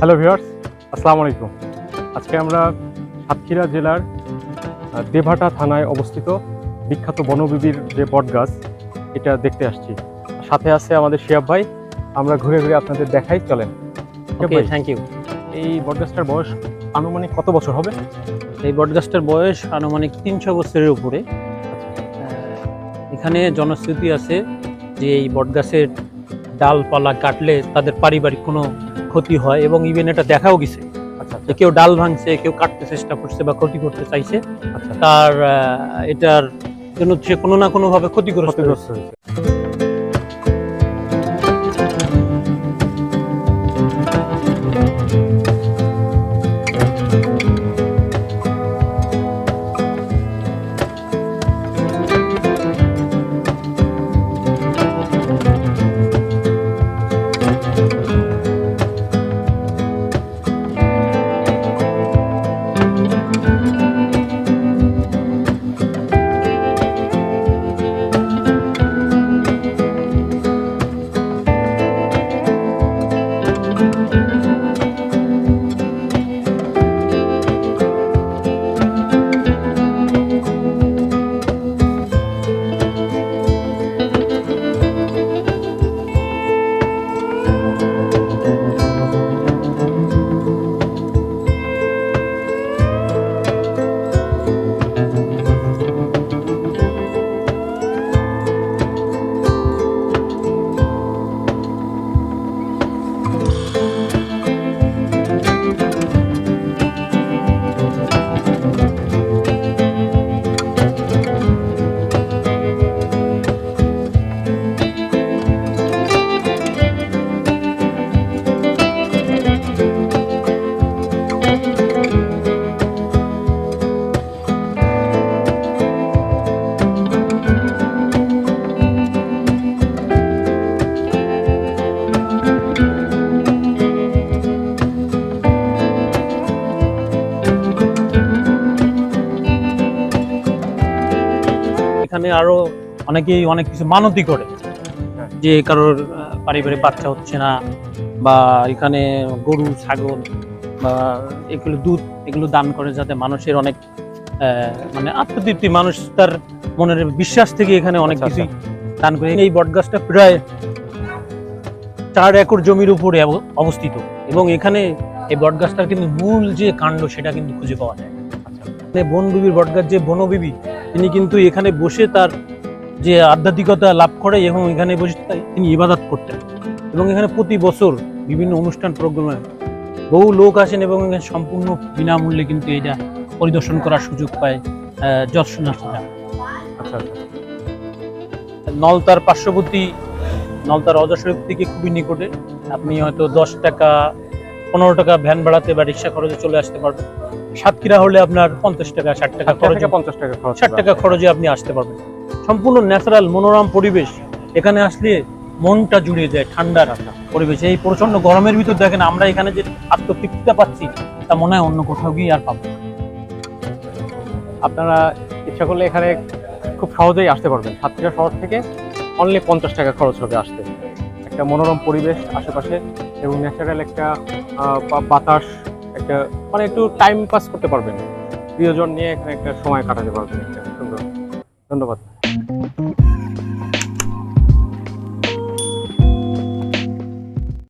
Hello viewers আসসালামু আলাইকুম। আজকে আমরা সাতক্ষীরা জেলার দেভাটা থানায় অবস্থিত বিখ্যাত বনবিবির যে বটগাছ এটা দেখতে আসছি। সাথে আছে আমাদের শিয়াব ভাই। আমরা ঘুরে ঘুরে আপনাদের দেখাই চলেন। ওকে থ্যাংক ইউ এই বটগাছটার বয়স আনুমানিক কত বছর হবে? এই বটগাছটার বয়স আনুমানিক তিনশো বছরের উপরে। এখানে জনশ্রুতি আছে যে এই বটগাছের ডালপালা কাটলে তাদের পারিবারিক কোনো ক্ষতি হয় এবং ইভেন এটা দেখাও গেছে আচ্ছা যে কেউ ডাল ভাঙছে কেউ কাটতে চেষ্টা করছে বা ক্ষতি করতে চাইছে আচ্ছা তার আহ, এটার জন্য সে কোনো না কোনোভাবে ক্ষতিগ্রস্ত হয়েছে। ক্ষতিগ্রস্ত হয়েছে এখানে আরও অনেকেই অনেক কিছু মানতি করে। যে কারোর পারিবারিক বাচ্চা হচ্ছে না বা এখানে গরু ছাগল বা এগুলো দুধ এগুলো দান করে যাতে মানুষের অনেক মানে আত্মতৃপ্তি মানুষ তার মনের বিশ্বাস থেকে এখানে অনেক কিছু দান করে। এই বটগাছটা প্রায় চার একর জমির উপরে অবস্থিত। এবং এখানে এই বটগাছটার কিন্তু মূল যে কাণ্ড সেটা কিন্তু খুঁজে পাওয়া যায়। আচ্ছা। মানে বনবিবির বটগাছ যে বনবিবি তিনি কিন্তু এখানে বসে তার যে আধ্যাত্মিকতা লাভ করে এবং এখানে বসে তিনি ইবাদত করতেন। এবং এখানে প্রতি বছর বিভিন্ন অনুষ্ঠান প্রোগ্রামে বহু লোক আসেন এবং এখানে সম্পূর্ণ বিনামূল্যে কিন্তু এটা পরিদর্শন করার সুযোগ পায় দর্শনার্থীরা। আচ্ছা আচ্ছা। নলতার পার্শ্ববর্তী নলতার অজা শরীফ থেকে খুবই নিকটে। আপনি হয়তো দশ টাকা পনেরো টাকা ভ্যান ভাড়াতে বা রিক্সা খরচে চলে আসতে পারবেন। সাতক্ষীরা হলে আপনার পঞ্চাশ টাকা ষাট টাকা খরচ পঞ্চাশ টাকা খরচ ষাট টাকা খরচে আপনি আসতে পারবেন। সম্পূর্ণ ন্যাচারাল মনোরম পরিবেশ। এখানে আসলে মনটা জুড়িয়ে যায় ঠান্ডা ঠান্ডার পরিবেশ। এই প্রচণ্ড গরমের ভিতর দেখেন আমরা এখানে যে আত্মতৃপ্তিটা পাচ্ছি তা মনে হয় অন্য কোথাও গিয়ে আর পাবো আপনারা ইচ্ছা করলে এখানে খুব সহজেই আসতে পারবেন। সাতক্ষীরা শহর থেকে অনলি পঞ্চাশ টাকা খরচ হবে আসতে। একটা মনোরম পরিবেশ আশেপাশে এবং ন্যাচারাল একটা বাতাস একটা মানে একটু টাইম পাস করতে পারবেন। প্রিয়জন নিয়ে এখানে একটা সময় কাটাতে পারবেন একটা, সুন্দর। ধন্যবাদ।